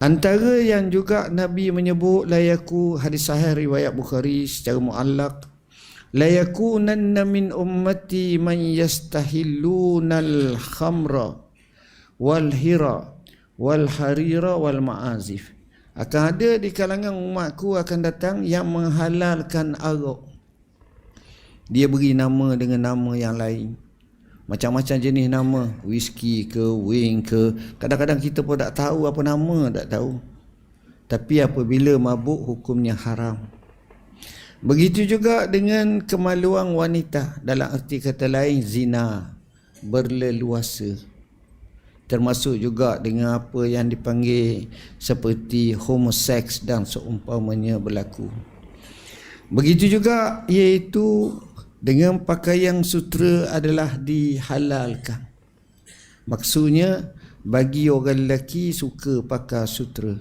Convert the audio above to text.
Antara yang juga Nabi menyebut layaku hadis sahih riwayat Bukhari secara muallaq. Layakunanna min ummati man yastahillunal khamra wal hira wal harira wal ma'azif. Akan ada di kalangan umatku akan datang yang menghalalkan arak dia beri nama dengan nama yang lain macam-macam jenis nama. Whisky ke wing ke. Kadang-kadang kita pun tak tahu apa nama tak tahu. Tapi apabila mabuk hukumnya haram. Begitu juga dengan kemaluan wanita. Dalam erti kata lain zina berleluasa. Termasuk juga dengan apa yang dipanggil seperti homoseks dan seumpamanya berlaku. Begitu juga iaitu dengan pakaian sutra adalah dihalalkan. Maksudnya bagi orang lelaki suka pakai sutra.